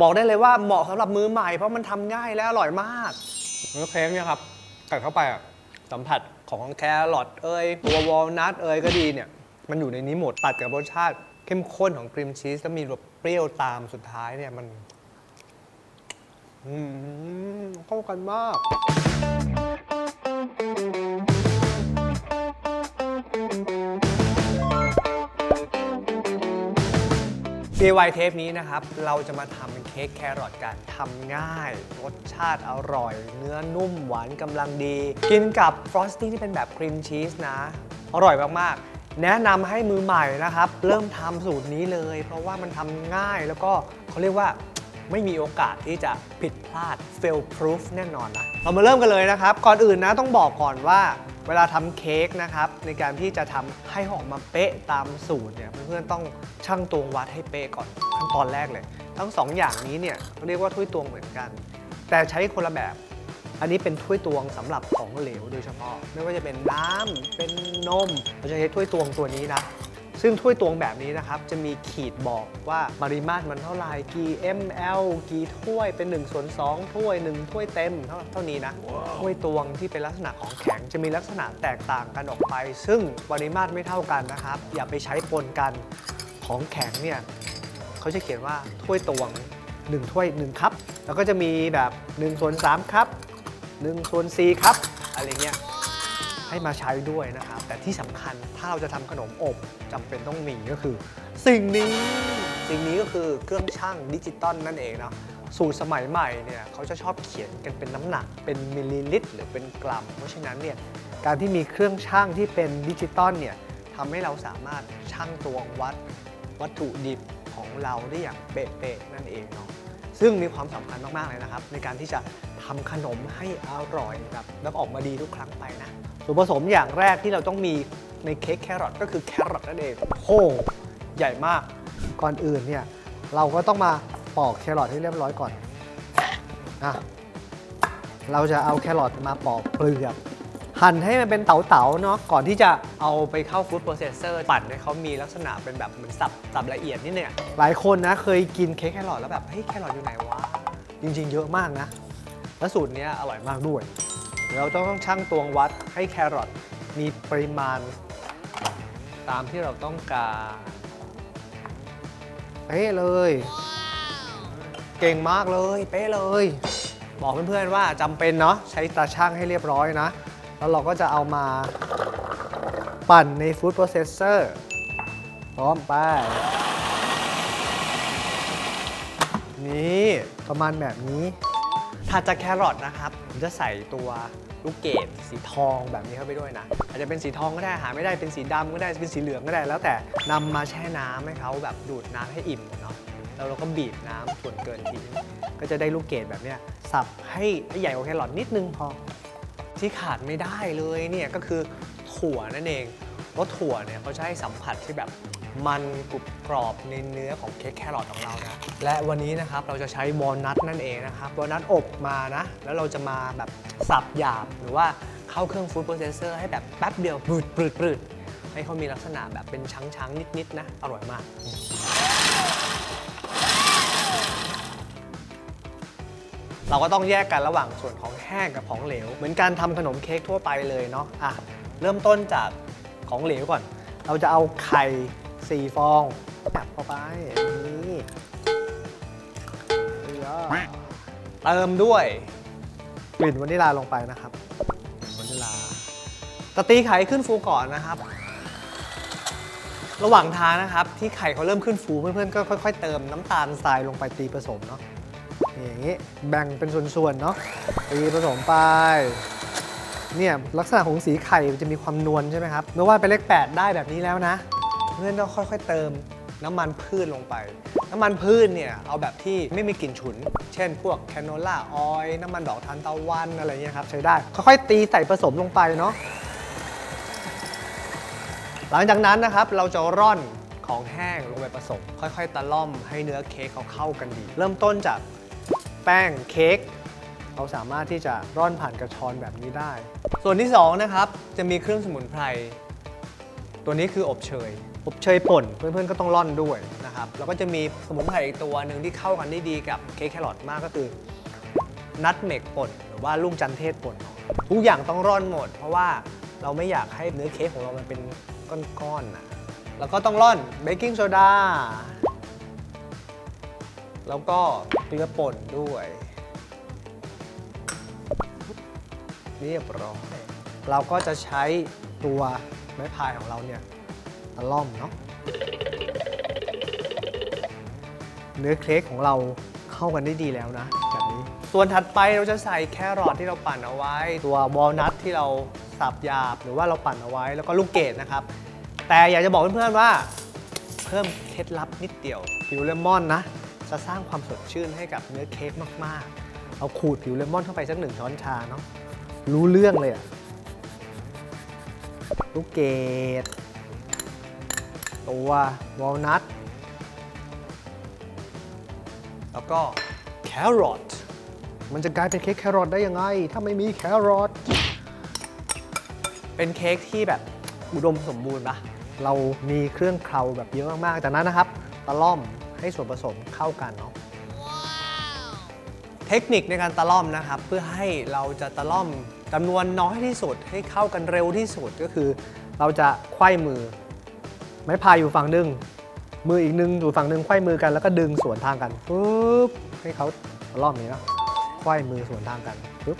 บอกได้เลยว่าเหมาะสำหรับมือใหม่ เพราะมันทำง่ายและอร่อยมาก เนื้อเค้กเนี่ยครับกัดเข้าไปอะสัมผัสของแครอทเอยตัววอลนัทเอยก็ดีเนี่ย มันอยู่ในนี้หมดตัดกับรสชาติ เข้มข้นของครีมชีสแล้วมีรสเปรี้ยวตามสุดท้ายเนี่ยมัน อืมเข้ากันมาก DIY เทปนี้นะครับ เราจะมาทำ เค้กแครอทกันทำง่าย รสชาติอร่อย เนื้อนุ่มหวานกำลังดี กินกับฟรอสติ้งที่เป็นแบบครีมชีสนะ อร่อยมากๆ แนะนำให้มือใหม่นะครับ เริ่มทำสูตรนี้เลย เพราะว่ามันทำง่ายแล้วก็เขาเรียกว่าไม่มีโอกาสที่จะผิดพลาด fail proof แน่นอนนะ เรามาเริ่มกันเลยนะครับ ก่อนอื่นนะต้องบอกก่อนว่าเวลาทำเค้กนะครับ ในการที่จะทำให้ออกมาเป๊ะตามสูตรเนี่ยเพื่อนๆต้องชั่งตวงวัดให้เป๊ะก่อนขั้นตอนแรกเลย ทั้งสองอย่างนี้เนี่ยเรียกว่าถ้วยตวงเหมือนกัน แต่ใช้คนละแบบ อันนี้เป็นถ้วยตวงสำหรับของเหลวโดยเฉพาะ ไม่ว่าจะเป็นน้ำเป็นนมเราจะใช้ถ้วยตวงตัวนี้นะซึ่งถ้วยตวงแบบนี้นะครับ จะมีขีดบอกว่าปริมาตรมันเท่าไหร่กี่ ml กี่ถ้วยเป็น1ส่วน2ถ้วย 1 ถ้วยเต็มเท่าเท่านี้นะถ้วยตวงที่เป็นลักษณะของแข็งจะมีลักษณะแตกต่างกันออกไป ซึ่งปริมาตรไม่เท่ากันนะครับ อย่าไปใช้ปนกันของแข็งเนี่ย เขาจะเขียนว่าถ้วยตวง1ถ้วย1ครับแล้วก็จะมีแบบ1ส่วน3ครับ1ส่วน4ครับ อะไรเงี้ยให้มาใช้ด้วยนะครับ แต่ที่สำคัญถ้าเราจะทำขนมอบจำเป็นต้องมีก็คือ สิ่งนี้สิ่งนี้ก็คือเครื่องชั่งดิจิตอลนั่นเองเนาะสูตรสมัยใหม่เนี่ยเขาจะชอบเขียนกันเป็นน้ำหนักเป็นมิลลิลิตร หรือเป็นกรัม เพราะฉะนั้นเนี่ยการที่มีเครื่องชั่งที่เป็นดิจิตอลเนี่ยทำให้เราสามารถชั่งตวงวัดวัตถุดิบ ของเราได้อย่างเป๊ะๆนั่นเองเนาะซึ่งมีความสำคัญมากๆเลยนะครับ ในการที่จะทำขนมให้อร่อยแบบแล้วออกมาดีทุกครั้งไปนะส่วนผสมอย่างแรกที่เราต้องมีในเค้กแครอทก็คือแครอทนั่นเองโหใหญ่มากก่อนอื่นเนี่ยเราก็ต้องมาปอกแครอทให้เรียบร้อยก่อนอะเราจะเอาแครอทมาปอกเปลือก หั่นให้มันเป็นเต๋าๆเนาะก่อนที่จะเอาไปเข้าฟู้ดโปรเซสเซอร์ปั่นให้เขามีลักษณะเป็นแบบเหมือนสับสับละเอียดนิดเนี่ยหลายคนนะเคยกินเค้กแครอทแล้วแบบเฮ้ยแครอทอยู่ไหนวะจริง ๆ เยอะมากนะ และสูตรนี้อร่อยมากด้วยเดี๋ยวเราต้องชั่งตวงวัดให้แครอทมีปริมาณ ตามที่เราต้องการเป๊ะเลย เก่งมากเลย เป๊ะเลย บอกเพื่อนๆว่าจำเป็นเนาะใช้ตาช่างให้เรียบร้อยนะ แล้วเราก็จะเอามาปั่นในฟู้ดโปรเซสเซอร์พร้อมไป นี่ประมาณแบบนี้ถัดจากแครอทนะครับ ผมจะใส่ตัวลูกเกดสีทองแบบนี้เข้าไปด้วยนะ อาจจะเป็นสีทองก็ได้หาไม่ได้เป็นสีดำก็ได้เป็นสีเหลืองก็ได้ แล้วแต่นำมาแช่น้ำให้เขาแบบดูดน้ำให้อิ่มเนาะแล้วเราก็บีบน้ำส่วนเกินทิ้งก็จะได้ลูกเกดแบบเนี้ยสับให้ใหญ่กว่าแครอทนิดนึงพอ ที่ขาดไม่ได้เลยเนี่ยก็คือถั่วนั่นเองเพราะถั่วเนี่ยเขาจะให้สัมผัสที่แบบมันกรุบกรอบในเนื้อของเค้กแครอทของเรานะ และวันนี้นะครับเราจะใช้วอลนัทนั่นเองนะครับวอลนัทอบมานะ แล้วเราจะมาแบบสับหยาบหรือว่าเข้าเครื่องฟู้ดโปรเซสเซอร์ให้แบบแป๊บเดียวปรืดปรืดปรืดให้เขามีลักษณะแบบเป็นช้างๆนิดๆนะ อร่อยมาก เราก็ต้องแยกกันระหว่างส่วนของแห้งกับของเหลว เหมือนการทำขนมเค้กทั่วไปเลยเนาะอะเริ่มต้นจากของเหลวก่อน เราจะเอาไข่สี่ฟองจับเข้าไปนี่เกลือเติมด้วยกลิ่นวานิลลาลงไปนะครับวานิลลาตะตีไข่ขึ้นฟูก่อนนะครับ ระหว่างทางนะครับที่ไข่เขาเริ่มขึ้นฟูเพื่อนๆก็ค่อย ๆ เติมน้ำตาลทรายลงไปตีผสมเนาะ นี่อย่างนี้แบ่งเป็นส่วนๆเนาะตีผสมไปเนี่ยลักษณะของสีไข่มันจะมีความนวลใช่ไหมครับเมื่อวาดเป็นเลข 8 ได้แบบนี้แล้วนะ เพื่อนต้องค่อยๆเติมน้ำมันพืชลงไป น้ำมันพืชเนี่ยเอาแบบที่ไม่มีกลิ่นฉุน เช่นพวกแคโนล่าออยน้ำมันดอกทานตะวันอะไรเงี้ยครับใช้ได้ ค่อยๆ ตีใส่ผสมลงไปเนาะหลังจากนั้นนะครับเราจะร่อนของแห้งลงไปผสม ค่อยๆ ตะล่อมให้เนื้อเค้กเขาเข้ากันดี เริ่มต้นจาก ป้งเค้กเราสามารถที่จะร่อนผ่านกระชอนแบบนี้ได้ ส่วนที่2นะครับจะมีเครื่องสมุนไพร ตัวนี้คืออบเชย อบเชยป่นเพื่อนๆก็ต้องร่อนด้วยนะครับแล้วก็จะมีสมุนไพรอีกตัวหนึ่งที่เข้ากันได้ดีกับเค้กแครอทมากก็คือนัทเมกป่นหรือว่าลูกจันเทศป่นทุกอย่างต้องร่อนหมด เพราะว่าเราไม่อยากให้เนื้อเค้กของเรามันเป็นก้อนๆนะแล้วก็ต้องร่อนเบกกิ้งโซดา แล้วก็เกลือป่นด้วยเรียบร้อยเราก็จะใช้ตัวไม้พายของเราเนี่ยตะล่อมเนาะเนื้อเค้กของเราเข้ากันได้ดีแล้วนะแบบนี้ ส่วนถัดไปเราจะใส่แครอทที่เราปั่นเอาไว้ ตัววอลนัทที่เราสับหยาบหรือว่าเราปั่นเอาไว้แล้วก็ลูกเกดนะครับ แต่อยากจะบอกเพื่อนๆว่า เพิ่มเคล็ดลับนิดเดียวผิวเลมอนนะ จะสร้างความสดชื่นให้กับเนื้อเค้กมากๆ เอาขูดผิวเลมอนเข้าไปสักหนึ่งช้อนชาเนาะรู้เรื่องเลยอะลูกเกดตัววอลนัทแล้วก็แครอทมันจะกลายเป็นเค้กแครอทได้ยังไง ถ้าไม่มีแครอทเป็นเค้กที่แบบอุดมสมบูรณ์ปะเรามีเครื่องเคราแบบเยอะมากๆจากนั้นนะครับ ตะล่อม ให้ส่วนผสมเข้ากันเนาะเทคนิคในการตะล่อมนะครับ เพื่อให้เราจะตะล่อมจำนวนน้อยที่สุดให้เข้ากันเร็วที่สุดก็คือ เราจะไขว้มือ ไม้พายอยู่ฝั่งหนึ่งมืออีกหนึ่งอยู่ฝั่งหนึ่งไขว้มือกันแล้วก็ดึงสวนทางกันปุ๊บให้เขาตะล่อมอย่างนี้นะไขว้มือสวนทางกันปุ๊บ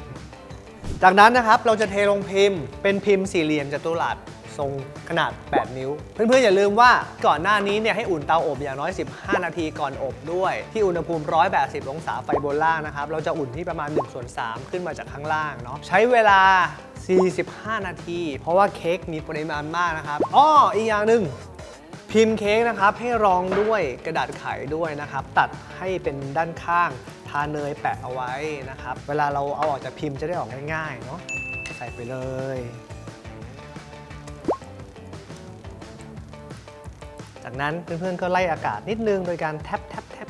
จากนั้นนะครับเราจะเทลงพิมพ์เป็นพิมพ์สี่เหลี่ยมจัตุรัส ทรงขนาด 8 นิ้ว เพื่อนๆอย่าลืมว่าก่อนหน้านี้เนี่ยให้อุ่นเตาอบอย่างน้อย 15 นาทีก่อนอบด้วย ที่อุณหภูมิ 180 องศาไฟบนล่างนะครับ เราจะอุ่นที่ประมาณ1ส่วน3ขึ้นมาจากข้างล่างเนาะใช้เวลา 45 นาที เพราะว่าเค้กมีปริมาณมากนะครับอ้ออีกอย่างหนึ่งพิมพ์เค้กนะครับให้รองด้วยกระดาษไขด้วยนะครับ ตัดให้เป็นด้านข้างทาเนยแปะเอาไว้นะครับ เวลาเราเอาออกจากพิมพ์จะได้ออกง่ายๆเนาะใส่ไปเลย จากนั้นเพื่อนๆก็ไล่อากาศนิดนึงโดยการแทบแทบแทบ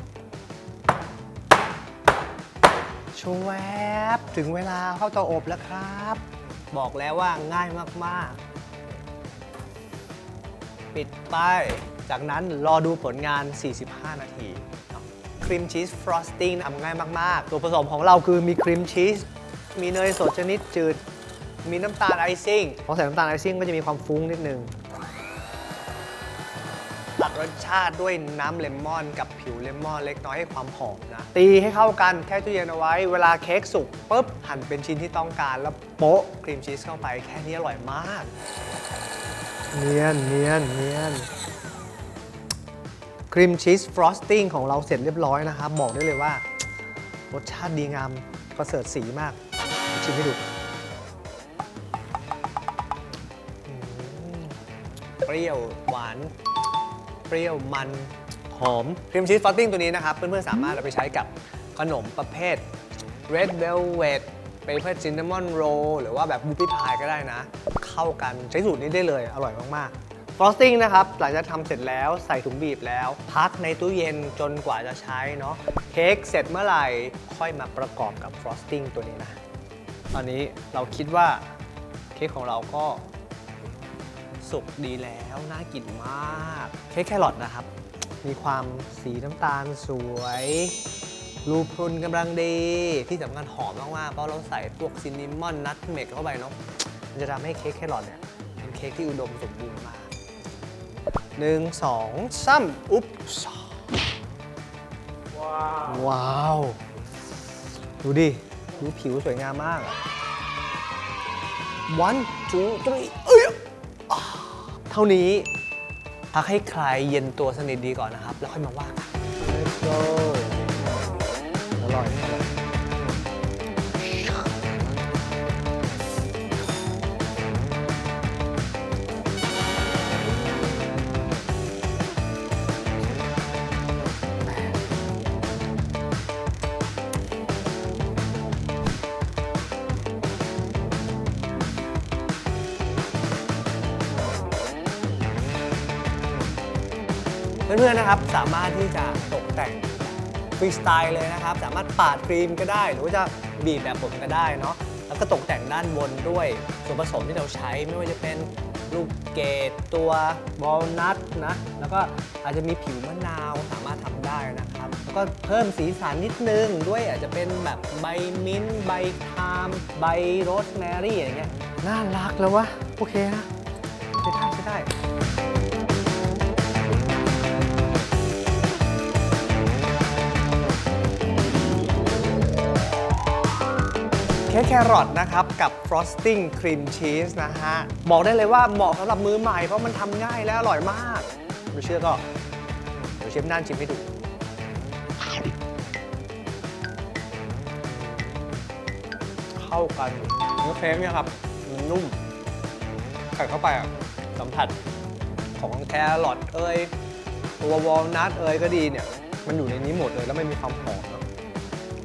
ชวบถึงเวลาเข้าเตาอบแล้วครับ บอกแล้วว่าง่ายมากๆ ปิดไป จากนั้นรอดูผลงาน 45 นาทีครีมชีสฟรอสติ้งทำง่ายมาก ๆ ตัวผสมของเราคือมีครีมชีส มีเนยสดชนิดจืด มีน้ำตาลไอซิ่งพอใส่น้ำตาลไอซิ่งก็จะมีความฟุ้งนิดนึง รสชาติด้วยน้ำเลมอนกับผิวเลมอนเล็กน้อยให้ความหอมนะ ตีให้เข้ากันแช่ตู้เย็นเอาไว้ เวลาเค้กสุกปุ๊บหั่นเป็นชิ้นที่ต้องการ แล้วโปะครีมชีสเข้าไปแค่นี้อร่อยมาก เนียนเนียนเนียนครีมชีสฟรอสติ้งของเราเสร็จเรียบร้อยนะครับ บอกได้เลยว่า รสชาติดีงามประเสริฐสีมาก ชิมให้ดูเปรี้ยวหวาน เปรี้ยวมันหอมครีมชีสฟรอสติ้งตัวนี้นะครับ เพื่อนๆ สามารถเอาไปใช้กับขนมประเภท red velvet เป็นประเภท cinnamon roll หรือว่าแบบบูปี้พายก็ได้นะ เข้ากันใช้สูตรนี้ได้เลยอร่อยมากๆฟรอสติ้งนะครับ หลังจากทำเสร็จแล้วใส่ถุงบีบแล้ว พักในตู้เย็นจนกว่าจะใช้เนาะเค้กเสร็จเมื่อไหร่ค่อยมาประกอบกับฟรอสติ้งตัวนี้นะ ตอนนี้เราคิดว่าเค้กของเราก็ สุกดีแล้ว น่ากินมาก เค้กแครอทนะครับ มีความสีน้ำตาลสวย รูพรุนกำลังดี ที่สำคัญหอมมากๆ เพราะเราใส่พวกซินนามอนนัทเมกเข้าไปเนาะมันจะทำให้เค้กแครอทเนี่ยเป็นเค้กที่อุดมสมบูรณ์มากหนึ่งสองสามอุ๊บว้าว ดูดิ ดูผิวสวยงามมากอะ one two three เท่านี้พักให้คลายเย็นตัวสนิทดีก่อนนะครับ แล้วค่อยมาว่ากัน Let's go อร่อย เพื่อนๆนะครับสามารถที่จะตกแต่งฟรีสไตล์เลยนะครับ สามารถปาดครีมก็ได้ หรือว่าจะบีบแบบผมก็ได้เนาะแล้วก็ตกแต่งด้านบนด้วยส่วนผสมที่เราใช้ไม่ว่าจะเป็นลูกเกดตัวบอลนัทนะแล้วก็อาจจะมีผิวมะนาวสามารถทำได้นะครับแล้วก็เพิ่มสีสันนิดนึงด้วยอาจจะเป็นแบบใบมิ้นท์ใบคามใบโรสแมรี่อย่างเงี้ยน่ารักแล้ววะโอเคนะใช้ได้ใช้ได้ เค้กแครอทนะครับ กับฟรอสติ้งครีมชีสนะฮะ บอกได้เลยว่าเหมาะสำหรับมือใหม่ เพราะมันทำง่ายและอร่อยมาก ไม่เชื่อก็เดี๋ยวเชฟน่านชิมให้ดูเข้ากันเนื้อเค้กเนี่ยครับนุ่มกัดเข้าไปอะสัมผัสของแครอทเอ้ยตัววอลนัทเอ้ยก็ดีเนี่ย มันอยู่ในนี้หมดเลยแล้วไมันมีความหอม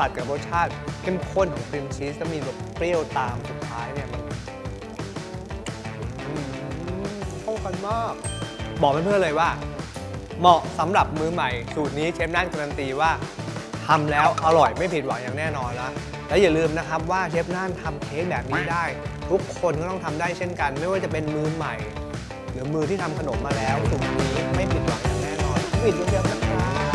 ตัดกับรสชาติเข้มข้นของครีมชีสแล้วมีแบบเปรี้ยวตามสุดท้ายเนี่ยมันอืมเข้ากันมาก บอกเพื่อนๆเลยว่า เหมาะสำหรับมือใหม่ สูตรนี้เชฟนั่นการันตีว่าทำแล้วอร่อยไม่ผิดหวังอย่างแน่นอนนะและอย่าลืมนะครับว่าเชฟนั่นทำเค้กแบบนี้ได้ ทุกคนก็ต้องทำได้เช่นกัน ไม่ว่าจะเป็นมือใหม่ หรือมือที่ทำขนมมาแล้วสูตรนี้ไม่ผิดหวังอย่างแน่นอนผิดเยอะๆนะครับ